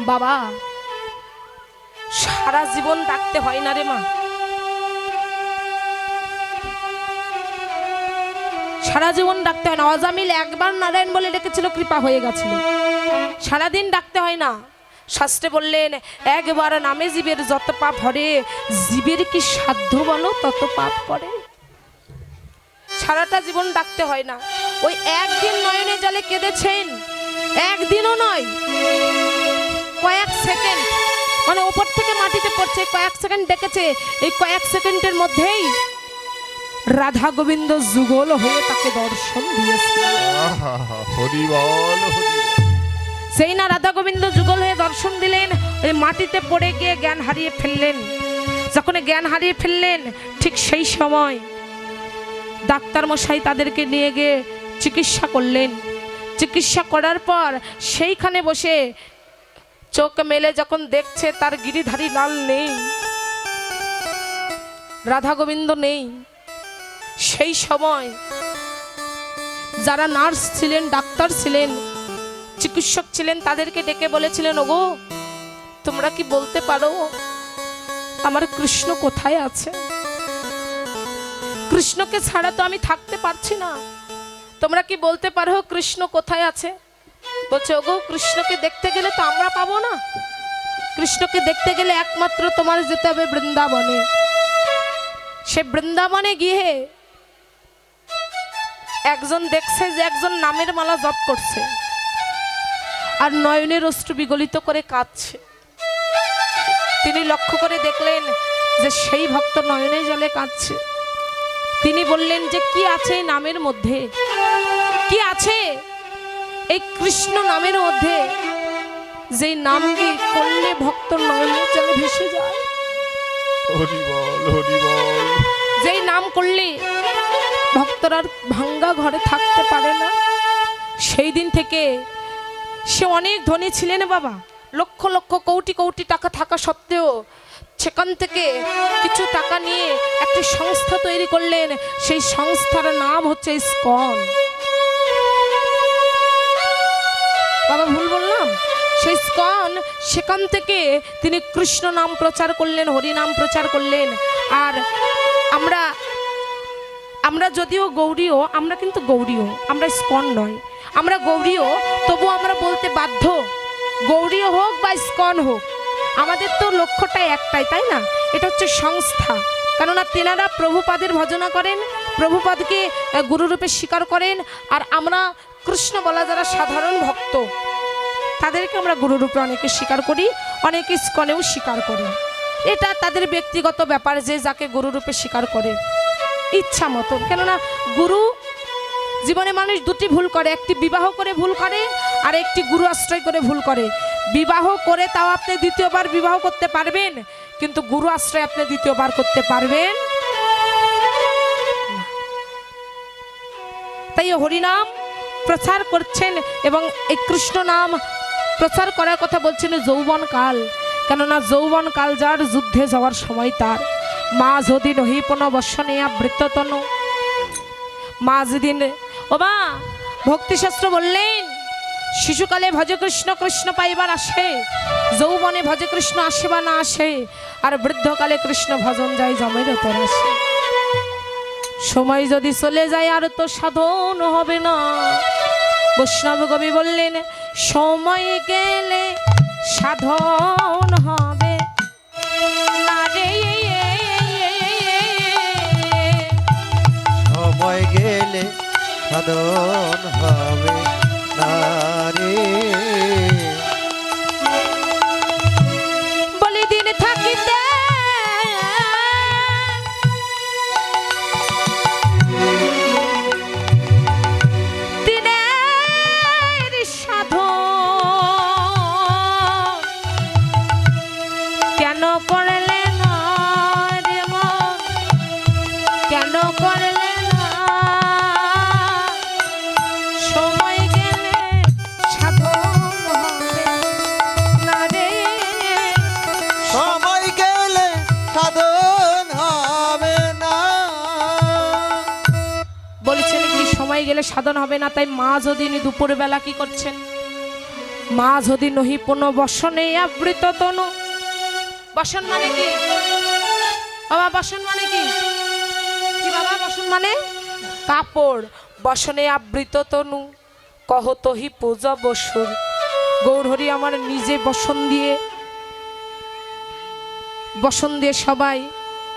বাবা, সারা জীবন ডাকতে হয় না রে মা। সারা জীবন ডাকতে হয় না। অজামিল একবার নারায়ণ বলে ডেকেছিল, কৃপা হয়ে গেছিল। সারাদিন ডাকতে হয় না। শাস্ত্রে বললেন, একবার নামে জীবের যত পাপ হরে জীবের কি সাধ্য বলো, তত পাপ করে? সারাটা জীবন ডাকতে হয় না। ওই একদিন নয়নে জলে কেঁদেছেন। একদিনও নয়। কয়েক সেকেন্ড। মানে ওপর থেকে মাটিতে পড়ছে কয়েক সেকেন্ড ডেকেছে এই কয়েক সেকেন্ডের মধ্যেই রাধা গোবিন্দ যুগল হয়ে তাকে দর্শন দিয়েছে। সেই না রাধা গোবিন্দ যুগল হয়ে দর্শন দিলেন ওই মাটিতে পড়ে গিয়ে জ্ঞান হারিয়ে ফেললেন। যখন জ্ঞান হারিয়ে ফেললেন ঠিক সেই সময় ডাক্তার মশাই তাদেরকে নিয়ে গিয়ে চিকিৎসা করলেন। চিকিৎসা করার পর সেইখানে বসে চোখ মেলে যখন দেখছে তার গিরিধারী লাল নেই, রাধা গোবিন্দ নেই। সেই সময় যারা নার্স ছিলেন, ডাক্তার ছিলেন, চিকিৎসক ছিলেন, তাদেরকে ডেকে বলেছিলেন, ওগো, তোমরা কি বলতে পারো আমার কৃষ্ণ কোথায় আছে? কৃষ্ণকে ছাড়া তো আমি থাকতে পারছি না। তোমরা কি বলতে পারো কৃষ্ণ কোথায় আছে? বলছে, ওগো, কৃষ্ণকে দেখতে গেলে তো আমরা পাবো না। কৃষ্ণকে দেখতে গেলে একমাত্র তোমার যেতে হবে বৃন্দাবনে। সে বৃন্দাবনে গিয়ে একজন দেখছে যে একজন নামের মালা জপ করছে আর নয়নের অশ্রু বিগলিত করে কাঁদছে। তিনি লক্ষ্য করে দেখলেন যে সেই ভক্ত নয়নে জলে কাঁদছে। তিনি বললেন যে কি আছে নামের মধ্যে? কি আছে এই কৃষ্ণ নামের মধ্যে? যেই নামকে করলে ভক্ত জলে ভেসে যায়। যেই নাম করলে ভক্তরা ভাঙ্গা ঘরে থাকতে পারে না সেই দিন থেকে সে অনেক ধনী ছিলেন বাবা। লক্ষ লক্ষ কোটি কোটি টাকা থাকা সত্ত্বেও সেখান থেকে কিছু টাকা নিয়ে একটি সংস্থা তৈরি করলেন। সেই সংস্থার নাম হচ্ছে স্কন। বাবা, ভুল বললাম? সেই স্কন, সেখান থেকে তিনি কৃষ্ণ নাম প্রচার করলেন, হরি নাম প্রচার করলেন। আর আমরা আমরা যদিও গৌরীও, আমরা কিন্তু গৌরীও, আমরা স্কন নয়। আমরা গৌরীও তবু আমরা বলতে বাধ্য। গৌরীও হোক বা স্কন হোক আমাদের তো লক্ষ্যটাই একটাই, তাই না? এটা হচ্ছে সংস্থা। কেননা তেনারা প্রভুপাদের ভজনা করেন, প্রভুপাদকে গুরুরূপে স্বীকার করেন, আর আমরা কৃষ্ণ বলা যারা সাধারণ ভক্ত, তাদেরকে আমরা গুরুরূপে অনেকে স্বীকার করি, অনেকে স্কনেও স্বীকার করি। এটা তাদের ব্যক্তিগত ব্যাপার যে যাকে গুরুরূপে স্বীকার করে। ইচ্ছা মতো। কেননা গুরু, জীবনে মানুষ দুটি ভুল করে, একটি বিবাহ করে ভুল করে, আর একটি গুরু আশ্রয় করে ভুল করে। বিবাহ করে তাও আপনি দ্বিতীয়বার বিবাহ করতে পারবেন, কিন্তু গুরু আশ্রয় আপনি দ্বিতীয়বার করতে পারবেন। তাই হরিনাম প্রচার করছেন এবং এই কৃষ্ণ নাম প্রচার করার কথা বলছেন যৌবন কাল। কেননা যৌবন কাল যার যুদ্ধে যাওয়ার সময় তার। মা যদি নহিপন বর্ষণেয়া বৃত্ততন মা যেদিন, ও মা ভক্তিশাস্ত্র বললেন শিশুকালে ভজে কৃষ্ণ কৃষ্ণ পাইবার আসে, যৌবনে ভজে কৃষ্ণ আসে বা না আসে, আর বৃদ্ধকালে কৃষ্ণ ভজন যায় জমের ওপর আসে। সময় যদি চলে যায় আর তো সাধন হবে না। বৈষ্ণব কবি বললেন, সময় গেলে সাধন হবে। না রে সময় গেলে সাধন হবে। নারী। গেলে সাধন হবে না, তাই মা যদি দুপুরবেলা কি করছেন? মা যদি নহি পুন বসনে আবৃত তনু। বসন মানে কি? বাবা, বসন মানে কি? কি বাবা, বসন মানে? কাপড়, বসনে আবৃত তনু। কহতহি পূজা বসুর। গৌরহরি আমার নিজে বসন দিয়ে বসন দিয়ে সবাই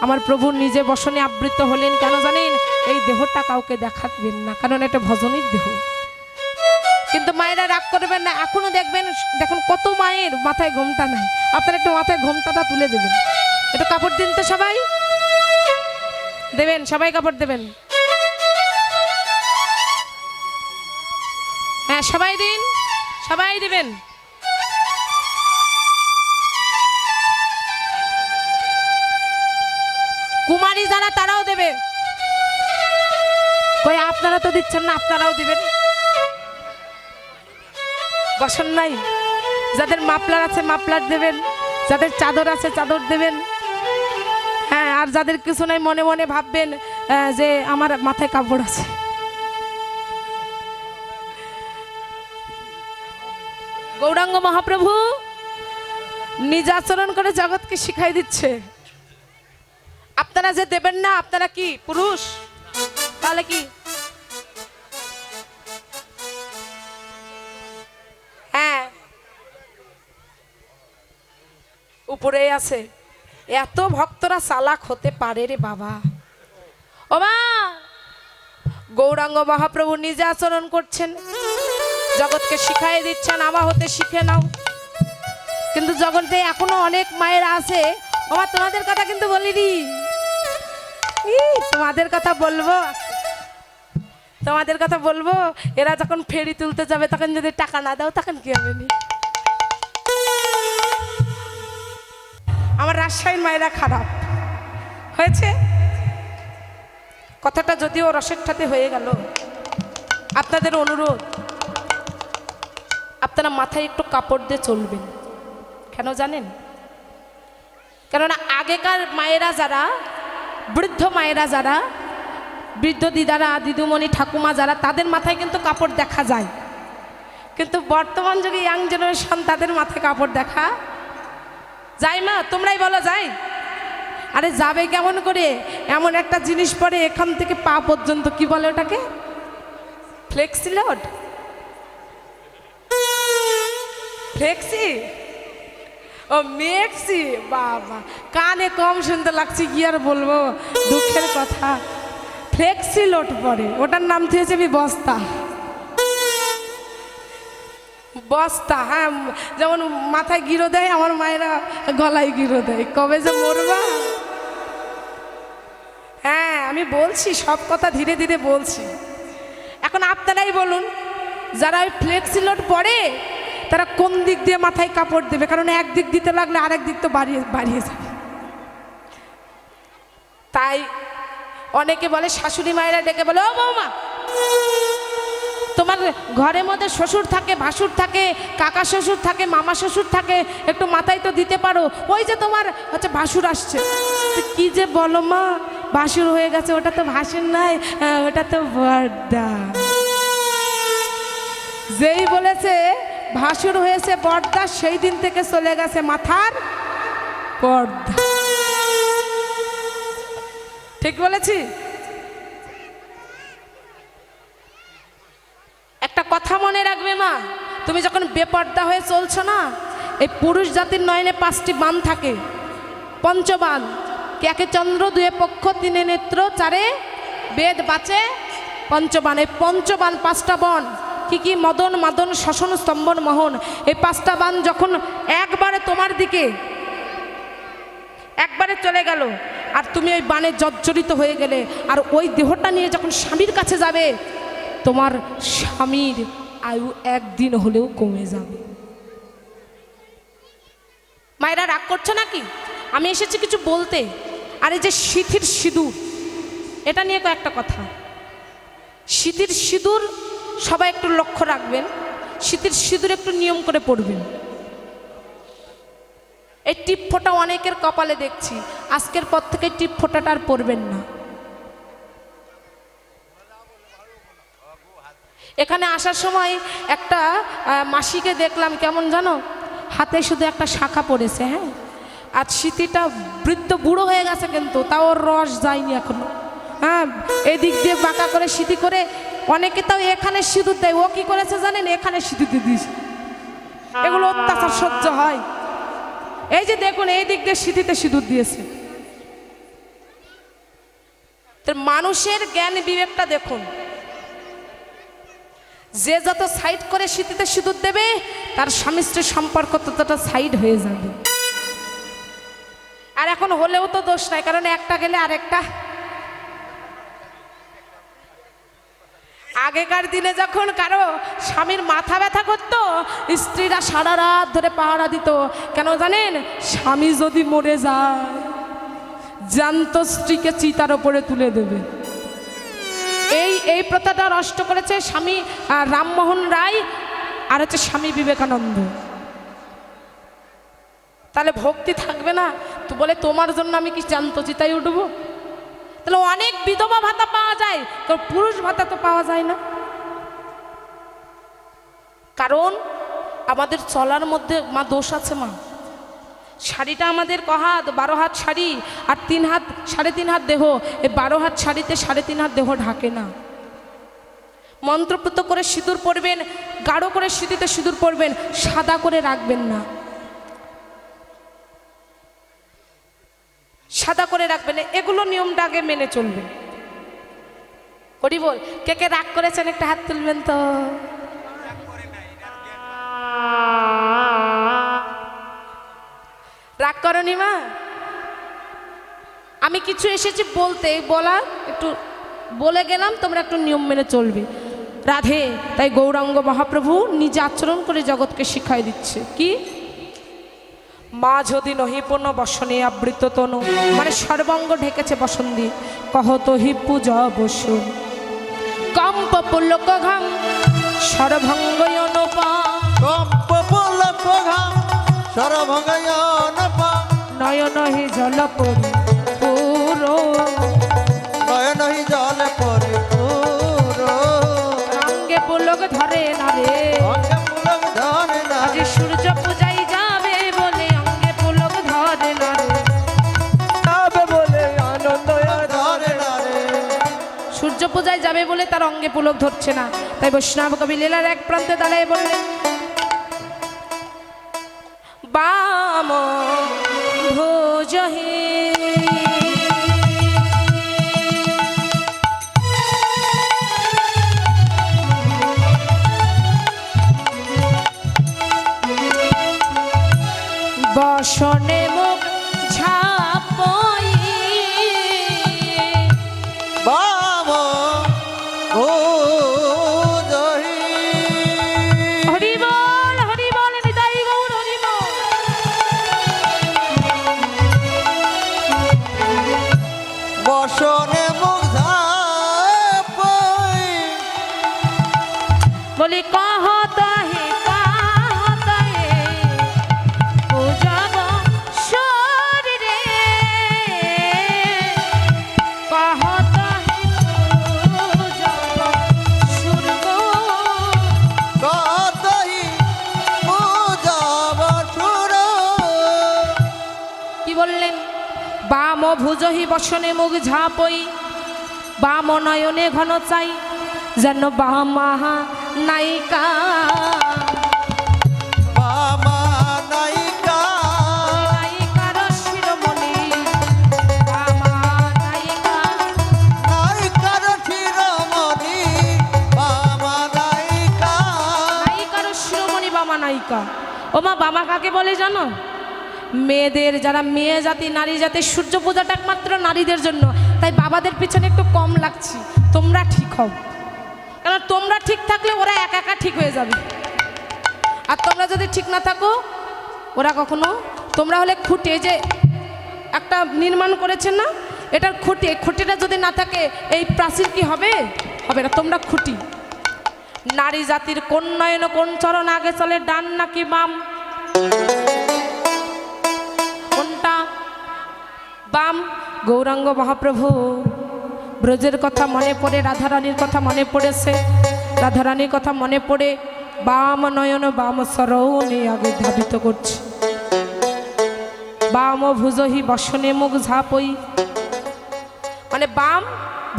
আমার প্রভু নিজে বসনে আবৃত হলেন, কেন জানেন? এই দেহটা কাউকে দেখাবেন না, কারণ এটা ভজনের দেহ। কিন্তু মায়েরা রাগ করবেন না, এখনও দেখবেন, দেখুন কত মায়ের মাথায় ঘোমটা নাই। আপনারা একটু মাথায় ঘোমটাটা তুলে দেবেন। একটু কাপড় দিন তো সবাই। দেবেন, সবাই কাপড় দেবেন। হ্যাঁ সবাই দিন, সবাই দিবেন। আপনারা তো দিচ্ছেন না, আপনারাও দিবেন। বসন নাই। যাদের মাপলার আছে মাপলার দেবেন, যাদের চাদর আছে চাদর দেবেন। হ্যাঁ আর যাদের কিছু নাই মনে মনে ভাববেন যে আমার মাথায় কাপড় আছে। গৌরাঙ্গ মহাপ্রভু, নিজ আচরণ করে জগৎকে শিখাই দিচ্ছে। আপনারা যে দেবেন না, আপনারা কি, পুরুষ? তাহলে কি? উপরে আছে। এত ভক্তরা চালাক হতে পারে রে বাবা। ও মা গৌরাঙ্গ মহাপ্রভু নিজে আচরণ করছেন। জগৎকে শিখাই দিচ্ছেন, আমা হতে শিখে নাও। কিন্তু জগতে এখনও অনেক মায়েরা আছে। ওমা, তোমাদের কথা কিন্তু বলিনি। তোমাদের কথা বলব। তোমাদের কথা বলব, এরা যখন ফেরি তুলতে যাবে, তখন যদি টাকা না দাও, তখন কি হবে নি? আমার রাজশাহীর মায়েরা খারাপ। হয়েছে? কথাটা যদিও রসের ঠাতে হয়ে গেল। আপনাদের অনুরোধ, আপনারা মাথায় একটু কাপড় দিয়ে চলবেন। কেন জানেন? কেননা আগেকার মায়েরা যারা, বৃদ্ধ মায়েরা যারা, বৃদ্ধ দিদারা, দিদুমণি, ঠাকুমা যারা, তাদের মাথায় কিন্তু কাপড় দেখা যায়। কিন্তু বর্তমান যুগে ইয়াং জেনারেশন তাদের মাথায় কাপড় দেখা যাই মা, তোমরাই বলো যাই। আরে যাবে কেমন করে? এমন একটা জিনিস পরে এখান থেকে পা পর্যন্ত, কি বলে ওটাকে? Flexi load flexi? ও, মেক্সি? বাবা, কানে কম শুনতে লাগছে, কি আর বলব? দুঃখের কথা। ফ্লেক্সি লোড পরে, ওটার নাম দিয়েছে আমি বস্তা। বস্তা হ্যাঁ যেমন মাথায় গিরো দেয়, আমার মায়েরা গলায় গিরো দেয়। কবে যে মরবা? হ্যাঁ আমি বলছি, সব কথা ধীরে ধীরে বলছি। এখন আপনারাই বলুন, যারা ওই ফ্লেক্সিলোড পরে, তারা কোন দিক দিয়ে মাথায় কাপড় দেবে? কারণ এক দিক দিতে লাগলে আরেক দিক তো বাড়িয়ে বাড়িয়ে যাবে। তাই অনেকে বলে, শাশুড়ি মায়েরা ডেকে বলে, ও বৌমা! তোমার ঘরের মধ্যে শ্বশুর থাকে, ভাসুর থাকে, কাকা শ্বশুর থাকে, মামা শ্বশুর থাকে, একটু মাথায় তো দিতে পারো। ওই যে তোমার হচ্ছে ভাসুর আসছে। কি যে বলো মা, ভাসুর হয়ে গেছে, ওটা তো ভাসুর নাই ওটা তো বর্দা যেই বলেছে, ভাসুর হয়েছে বর্দা সেই দিন থেকে চলে গেছে মাথার পর্দা। ঠিক বলেছি? একটা কথা মনে রাখবে মা, তুমি যখন বেপর্দা হয়ে চলছো না, এই পুরুষ জাতির নয়নে পাঁচটি বান থাকে। পঞ্চবান একে চন্দ্র, দুয়ে পক্ষ, তিনে নেত্র, চারে বেদ বাঁচে, পঞ্চবান। এই পঞ্চবান পাঁচটা বন, কি কি মদন মাদন শশন স্তম্ভন, মোহন। এই পাঁচটা বান যখন একবারে তোমার দিকে, একবারে চলে গেল, আর তুমি ওই বানে জর্জরিত হয়ে গেলে, আর ওই দেহটা নিয়ে যখন স্বামীর কাছে যাবে তোমার স্বামীর আয়ু একদিন হলেও কমে যাবে। মায়েরা রাগ করছ নাকি? আমি এসেছি কিছু বলতে। আর এই যে শীতের সিঁদুর, এটা নিয়ে কয়েকটা কথা। শীতের সিঁদুর সবাই একটু লক্ষ্য রাখবেন। শীতের সিঁদুর একটু নিয়ম করে পড়বেন। এই টিপ ফোঁটা অনেকের কপালে দেখছি। আজকের পর থেকে টিপ ফোঁটাটা আর পরবেন না। এখানে আসার সময় একটা মাসিকে দেখলাম, কেমন জানো? হাতে শুধু একটা শাখা পড়েছে হ্যাঁ? আর স্মৃতিটা বৃদ্ধ বুড়ো হয়ে গেছে কিন্তু, তাও রস যায়নি এখনও। হ্যাঁ এদিক দিয়ে বাঁকা করে স্মৃতি করে, অনেকে তাও এখানে সিঁদুর দেয়। ও কি করেছে জানেন? এখানে সিঁদুর দিয়ে দিয়েছে। এগুলো অত্যাচার সহ্য হয়। এই যে দেখুন, এই দিক দিয়ে স্মৃতিতে সিঁদুর দিয়েছে। মানুষের জ্ঞান বিবেকটা দেখুন। যে যত সাইড করে স্মৃতিতে সিঁদুর দেবে, তার স্বামী স্ত্রীর সম্পর্ক ততটা সাইড হয়ে যাবে। আর এখন হলেও তো দোষ নাই, কারণ একটা গেলে আরেকটা। আগেকার দিনে যখন কারও স্বামীর মাথা ব্যথা করতো, স্ত্রীরা সারা রাত ধরে পাহারা দিত। কেন জানেন? স্বামী যদি মরে যায়, জ্যান্ত স্ত্রীকে চিতার ওপরে তুলে দেবে। এই প্রথাটা নষ্ট করেছে স্বামী রামমোহন রায় আর হচ্ছে স্বামী বিবেকানন্দ। তাহলে ভক্তি থাকবে না? তো বলে, তোমার জন্য আমি কি জানতো চিতাই উঠবো? তাহলে অনেক বিধবা ভাতা পাওয়া যায় তো পুরুষ ভাতা তো পাওয়া যায় না। কারণ আমাদের চলার মধ্যে মা দোষ আছে মা। শাড়িটা আমাদের ক হাত? বারো হাত শাড়ি আর তিন হাত, সাড়ে তিন হাত দেহ। এই বারো হাত শাড়িতে সাড়ে তিন হাত দেহ ঢাকে না। মন্ত্রপুত করে সিঁদুর পরবেন, গাঢ় করে সিঁথিতে সিঁদুর পরবেন, সাদা করে রাখবেন না। সাদা করে রাখবেন এগুলো নিয়মটা আগে মেনে চলবে। হরি বল কে কে রাগ করেছেন একটা হাত তুলবেন তো। রাগ করনি মা? আমি কিছু এসেছি বলতে, বলা একটু বলে গেলাম, তোমরা একটু নিয়ম মেনে চলবে। রাধে তাই গৌরাঙ্গ মহাপ্রভু নিজে আচরণ করে জগৎকে শিখাই দিচ্ছে। কি? মা যদি নহিপন বসনে আবৃত তনু মানে সর্বাঙ্গ ঢেকেছে বসন দিয়ে কহত হি পূজা বসুন কম্প পুলক ঘাম সর্বাঙ্গ অনুপা। কম্প পুলক ঘাম সরভঙ্গয়ন পা নয়ন হি জল পরি পুরো। নয়ন হি জল পূজায় যাবে বলে তার অঙ্গে পুলক ধরছে না। তাই বৈষ্ণব কবি লীলার এক প্রান্তে দাঁড়ায় বললেন বাম বসনে ভুজহি বসনে মুখ ঝাপই বাম নয়নে ঘন চাই যেন নায়িকা। বামা নায়িকা। ও মা বাবা কাকে বলে জানো? মেয়েদের, যারা মেয়ে জাতি, নারী জাতি, সূর্য পূজাটা একমাত্র নারীদের জন্য। তাই বাবাদের পিছনে একটু কম লাগছি। তোমরা ঠিক হও। কারণ তোমরা ঠিক থাকলে ওরা একা একা ঠিক হয়ে যাবে। আর তোমরা যদি ঠিক না থাকো, ওরা কখনো তোমরা হলে খুঁটে যে একটা নির্মাণ করেছেন না? এটার খুঁটি খুঁটিটা যদি না থাকে, এই প্রাচীর কি হবে? হবে না, তোমরা খুঁটি। নারী জাতির কোন নয়ন, কোন চরণ আগে চলে, ডান নাকি বাম? বাম, গৌরাঙ্গ মহাপ্রভু। ব্রজের কথা মনে পড়ে, রাধারানীর কথা মনে পড়েছে। রাধারানীর কথা মনে পড়ে, বাম নয়ন, বাম সরণে আগে ধাবিত করছে। বাম ভুজহি বসনে মুখ ঝাপই। মানে বাম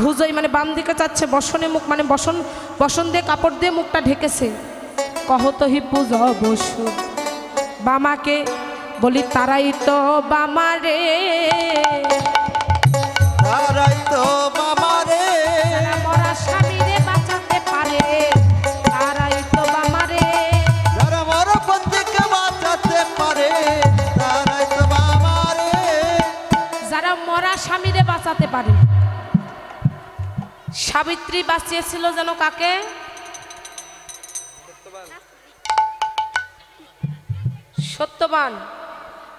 ভুজই মানে বাম দিকে চাচ্ছে বসনে মুখ মানে বসন বসন দিয়ে কাপড় দিয়ে মুখটা ঢেকেছে। কহতহি পূজ বসু। বামাকে বলি তারাই তো বামারে তারাই তো যারা মরা। বাঁচাতে পারে। তারাই তো বামারে যারা মর বন্দিকে বাঁচাতে পারে তারাই তো বাবারে যারা মরা স্বামীরে বাঁচাতে পারে। সাবিত্রী বাঁচিয়েছিল যেন কাকে? সত্যবান।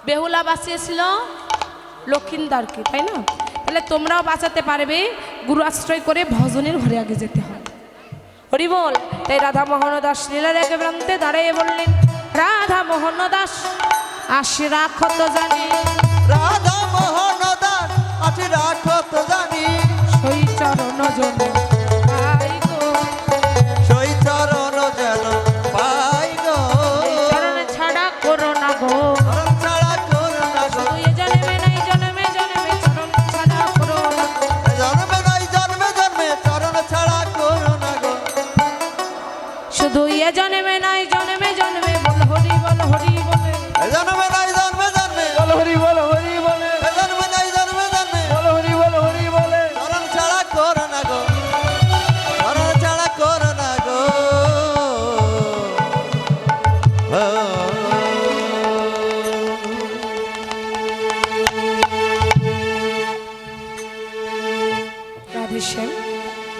বেহুলা বাঁচিয়েছিল লক্ষিন্দারকে তাই না? তাহলে তোমরাও বাঁচাতে পারবে গুরু আশ্রয় করে ভজনের ঘরে আগে যেতে হয় হরি বল। তাই রাধা মোহন দাস লীলার এক প্রান্তে দাঁড়িয়ে বললেন রাধা মোহন দাস আসি রাখো তো জানি। রাধা মোহন দাস আছে রাখো তো জানি। সই চরণ জন। জন্মে নাই জন্মে জন্মে বল হরি বল হরি বলে। জন্মে নাই জন্মে জন্মে। বল হরি বল হরি বলে। জন্মে নাই জন্মে জন্মে। বল হরি বল হরি বলে। চরণ ছাড়া করো না গো। চরণ ছাড়া করো না গো। রাধেশ্যাম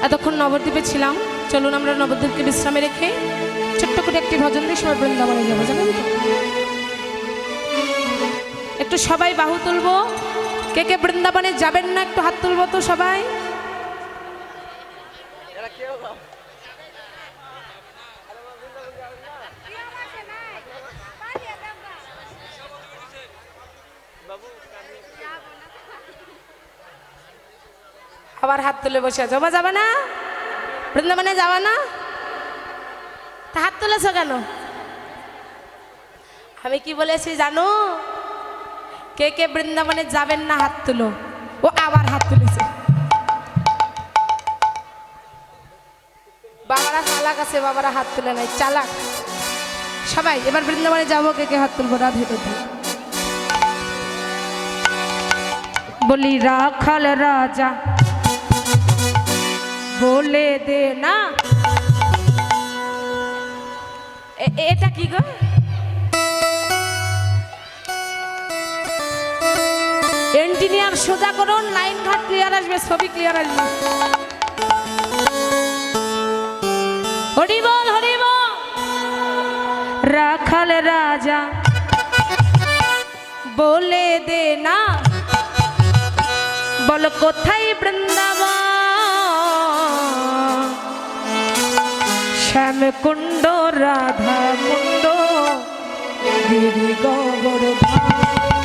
এতক্ষণ নবদ্বীপে ছিলাম। চলুন আমরা নবদ্বীপকে বিশ্রামে রেখে ছোট্ট করে একটি ভজন দিয়ে সবাই বৃন্দাবনে যাব জানেন একটু সবাই বাহু তুলবো। কে কে বৃন্দাবনে যাবেন না, একটু হাত তুলবো তো সবাই। আবার হাত তুলে বসে আছে। যাবে না? বৃন্দাবনে যাবে না? তা হাত তুলেছ কেন? আমি কি বলেছি জানো? কে কে বৃন্দাবনে যাবেন না হাত তুলো। ও আবার হাত তুলেছে। বাবারা চালাক আছে, বাবারা হাত তুলে নাই, চালাক। সবাই, এবার বৃন্দাবনে যাব, কে কে হাত তুলবো, রাধে রাধে বলি, রাখাল রাজা বলে দে না। এটা কি গো? এন্টিনিয়ার সোজা করুন, লাইন ঘাট ক্লিয়ার আসবে, ছবি ক্লিয়ার আসবে। হরি বল হরি বল রাখাল রাজা, বলে দে না। বল, কোথায় বৃন্দাবন? শ্যাম কুণ্ড রাধা কুণ্ড গিরি গোবর্ধন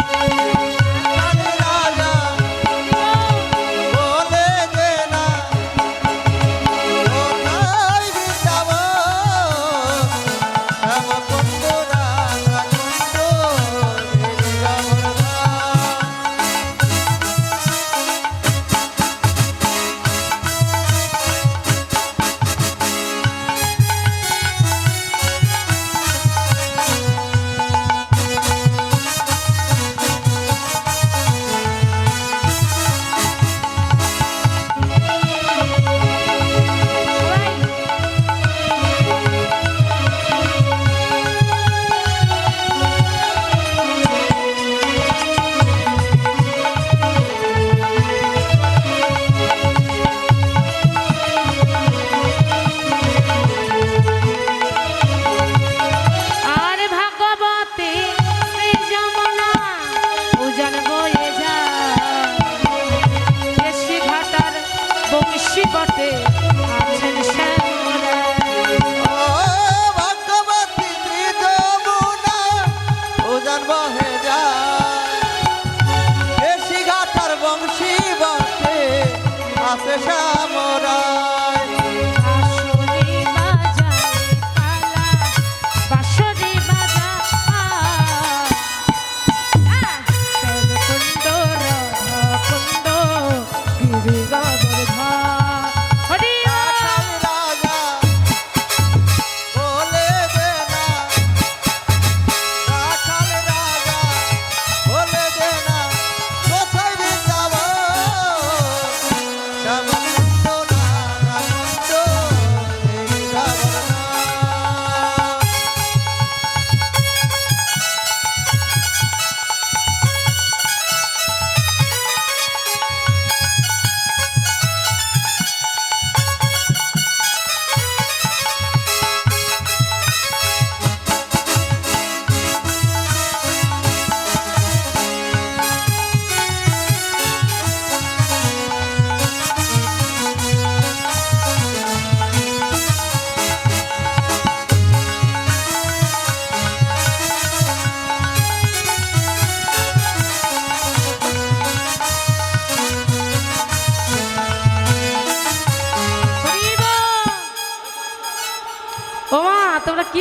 বটে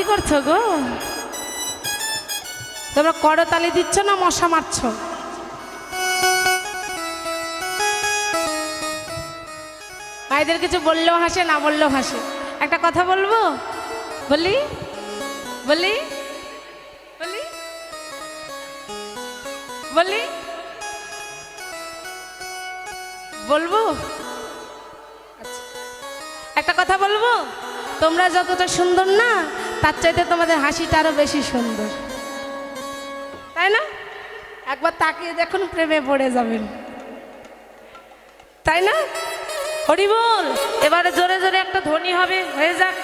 করছ গো? তোমরা করতালি দিচ্ছ না মশা মারছ? মায়েদের কিছু বললেও হাসে, না বললেও হাসে। একটা কথা বলব? বলি? বলি? বলি? বলি? বলব? আচ্ছা। একটা কথা বলব? তোমরা যতটা সুন্দর না তার চাইতে তোমাদের হাসিটা আরও বেশি সুন্দর। তাই না? একবার তাকিয়ে দেখুন, প্রেমে পড়ে যাবেন। তাই না? হরি বল, এবারে জোরে জোরে একটা ধনী হবে, হয়ে যাক।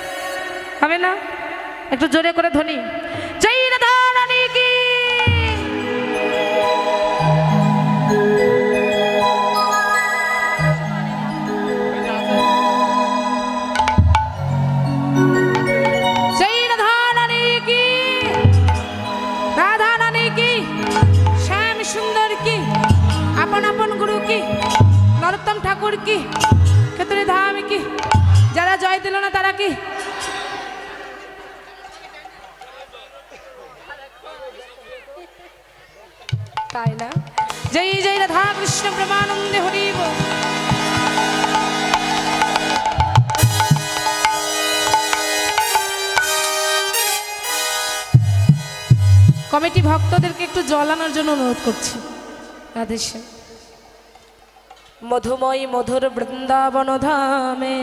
হবে না? একটু জোরে করে ধ্বনি। কি? ক্ষেত্রে ধাম কি? যারা জয় দিল না তারা কি? তাই না? জয় জয় রাধা কৃষ্ণ প্রেমানন্দে হরিব। কমিটি ভক্তদেরকে একটু জল আনার জন্য অনুরোধ করছি। রাধেশ্যাম মধুময়ী মধুর বৃন্দাবন ধামে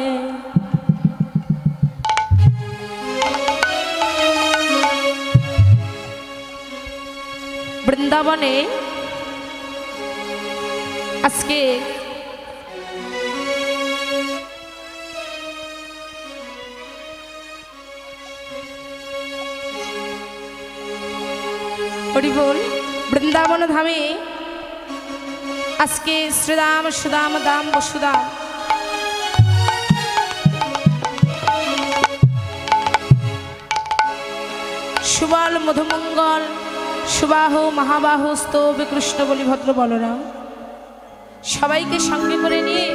বৃন্দাবনে আজকে বৃন্দাবন ধামে আজকে শ্রীরাম সুদাম, দাম, বসুদাম। সুবল, মধুমঙ্গল, সুবাহ, মহাবাহ স্তব কৃষ্ণ বলি ভদ্র বলরাম। সবাইকে সঙ্গে করে নিয়ে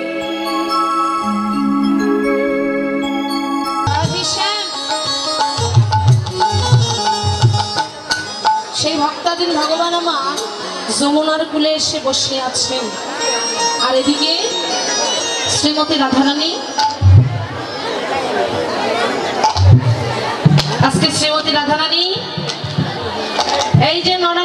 সেই ভক্তাদিন ভগবান আমার। যমুনার কুলে এসে বসে আছেন। আর এদিকে শ্রীমতী রাধারানী। আজকে শ্রীমতী রাধারানী, এই যে নর